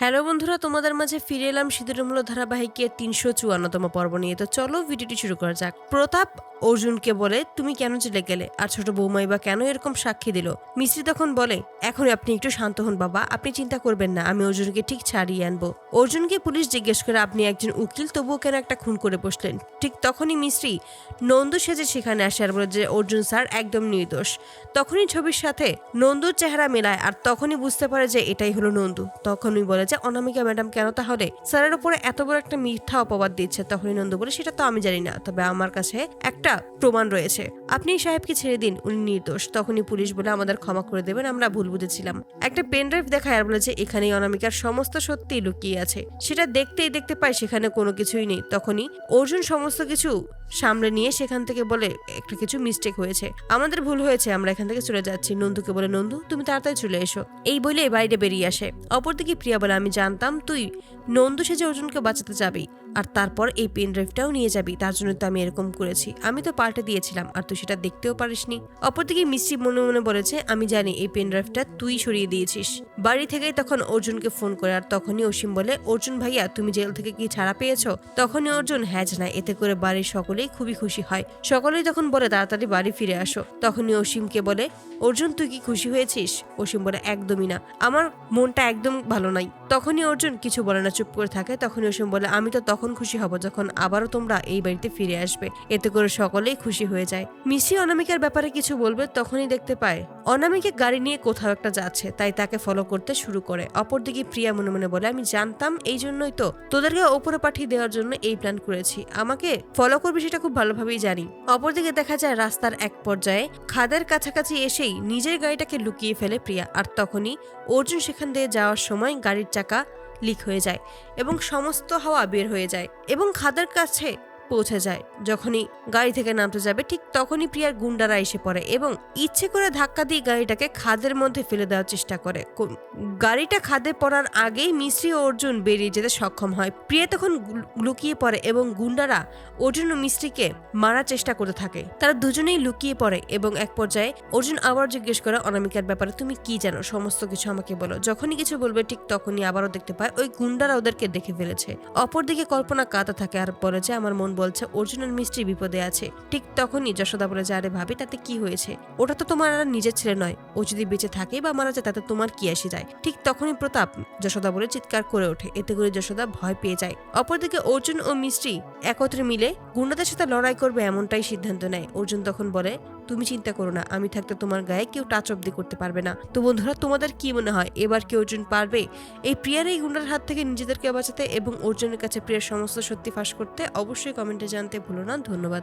Hello বন্ধুরা, তোমাদের মাঝে ফিরে এলাম সিঁদুরমূল ধারাবাহিকের তিনশো চুয়ান্নতম পর্ব নিয়ে। তো চলো ভিডিওটি শুরু করা যাক। প্রতাপ অর্জুনকে বলে, তুমি কেন চলে গেলে? আর ছোট বৌমাই বা কেন এরকম সাক্ষী দিল? মিস্ত্রি তখন বলে এখন আপনি একটু শান্ত হন বাবা, আপনি চিন্তা করবেন না, আমি অর্জুনকে ঠিক ছাড়িয়ে আনব। অর্জুনকে পুলিশ জিজ্ঞেস করে, আপনি একজন উকিল? তবুও কেন একটা খুন করে বসলেন? ঠিক তখনই মিস্ত্রি নন্দু সেজে সেখানে আসে আর বলে যে, অর্জুন স্যার, একদম নির্দোষ। তখনই ছবির সাথে নন্দুর চেহারা মেলায় আর তখনই বুঝতে পারে যে, এটাই হলো নন্দু। তখনই বলে যে, অনামিকা ম্যাডাম, কেন তাহলে? স্যারের উপরে এত বড় একটা মিথ্যা অপবাদ দিচ্ছে। তখনই নন্দু বলে, সেটা তো আমি জানি না, তবে আমার কাছে একটা প্রমাণ রয়েছে। আপনি সাহেবকে ছেড়ে দিন, উনি নির্দোষ। তখনই পুলিশ বলে আমাদের ক্ষমা করে দেবেন, আমরা ভুল বুঝেছিলাম। একটা পেন ড্রাইভ দেখায় আর বলে যে এখানেই অনামিকার সমস্ত সত্যি লুকিয়ে আছে। সেটা দেখতেই দেখতে পাই সেখানে কোনো কিছুই নেই। তখনই অর্জুন সমস্ত কিছু সামলে নিয়ে সেখান থেকে বলে, একটা কিছু মিস্টেক হয়েছে। আমাদের ভুল হয়েছে, আমরা এখান থেকে চলে যাচ্ছি। নন্দুকে বলে, নন্দু, তুমি তাড়াতাড়ি চলে এসো। এই বলে বাইরে বেরিয়ে আসে। অপরদিকে প্রিয়া বলে, আমি জানতাম তুই নন্দু সেজে অর্জুনকে বাঁচাতে যাবি, আর তারপর এই পেন ড্রাইভটাও নিয়ে যাবি, তার জন্য তো আমি এরকম করেছি। আমি তো পাল্টে দিয়েছিলাম, আর তুই সেটা দেখতেও পারিসনি। অপরদিকে মিষ্টি মনে মনে বলেছে, আমি জানি এই পেন ড্রাইভটা তুই সরিয়ে দিয়েছিস। বাড়ি থেকেই তখন অর্জুনকে ফোন করে, আর তখনই অসীম বলে, অর্জুন ভাইয়া, তুমি জেল থেকে কি ছাড়া পেয়েছ? তখনই অর্জুন হ্যাঁ জানায় এতে করে বাড়ির সকলেই খুবই খুশি হয়। সকলেই তখন বলে, তাড়াতাড়ি বাড়ি ফিরে আসো। তখনই অসীমকে বলে, অর্জুন, তুই কি খুশি হয়েছিস? অসীম বলে, একদমই না, আমার মনটা একদম ভালো নাই। তখনই অর্জুন কিছু বলে না, চুপ করে থাকে। তখনই অসীম বলে, আমি তো তখন খুশি হব যখন আবারও তোমরা এই বাড়িতে ফিরে আসবে। এতে করে সকলেই খুশি হয়ে যায়। মিসি অনামিকার ব্যাপারে কিছু বলবে তখনই দেখতে পায়, অনামিকা গাড়ি নিয়ে কোথাও একটা যাচ্ছে, তাই তাকে ফলো করতে শুরু করে। অপরদিকে প্রিয়া মনে মনে বলে, আমি জানতাম এই জন্যই তো তোদেরকে ওপরে পাঠিয়ে দেওয়ার জন্য এই প্ল্যান করেছি। আমাকে ফলো করবি সেটা খুব ভালোভাবেই জানি। অপরদিকে দেখা যায় রাস্তার এক পর্যায়ে খাদের কাছাকাছি এসেই নিজের গাড়িটাকে লুকিয়ে ফেলে প্রিয়া, আর তখনই অর্জুন সেখান দিয়ে যাওয়ার সময় গাড়ির চাকা লিক হয়ে যায় এবং সমস্ত হাওয়া বের হয়ে যায় এবং খাদের কাছে পৌঁছে যায়। যখনই গাড়ি থেকে নামতে যাবে, ঠিক তখনই প্রিয়ার গুন্ডারা এসে পড়ে এবং ইচ্ছে করে ধাক্কা দিয়ে গাড়িটাকে খাদের মধ্যে ফেলে দেওয়ার চেষ্টা করে। গাড়িটা খাদে পড়ার আগেই মিশ্রি ও অর্জুন বেরিয়ে যেতে সক্ষম হয়। প্রিয়া তখন লুকিয়ে পড়ে এবং গুন্ডারা অর্জুন ও মিস্ত্রিকে মারার চেষ্টা করতে থাকে। তারা দুজনেই লুকিয়ে পড়ে এবং এক পর্যায়ে অর্জুন আবার জিজ্ঞেস করে, অনামিকার ব্যাপারে তুমি কি জানো? সমস্ত কিছু আমাকে বলো। যখনই কিছু বলবে, ঠিক তখনই আবারও দেখতে পায়, ওই গুন্ডারা ওদেরকে দেখে ফেলেছে। অপরদিকে কল্পনা কাঁদা থাকে আর বলে যে, আমার মন বলছে অর্জুন আর মিস্ত্রি বিপদে আছে। ঠিক তখনই যশোদা বলে যারে ভাবি, তাতে কি হয়েছে? ওটা তো তোমার আর নিজের ছেলে নয়। ও যদি বেঁচে থাকে বা মারা যায়, তাতে তোমার কি আসে যায়? ঠিক তখনই প্রতাপ যশোদা বলে চিৎকার করে ওঠে। এতে করে যশোদা ভয় পেয়ে যায়। অপরদিকে অর্জুন ও মিষ্টি একত্রে মিলে গুন্ডাদের সাথে লড়াই করবে এমনটাই সিদ্ধান্ত নেয়। অর্জুন তখন বলে তুমি চিন্তা করো না, আমি থাকতে তোমার গায়ে কেউ টাচ অব্দি করতে পারবে না। তো বন্ধুরা, তোমাদের কি মনে হয়? এবার কি অর্জুন পারবে? এই প্রিয়ার এই গুন্ডার হাত থেকে নিজেদেরকে বাঁচাতে এবং অর্জুনের কাছে প্রিয়ার সমস্ত সত্যি ফাঁস করতে অবশ্যই কমেন্টে জানতে ভুলো না। ধন্যবাদ।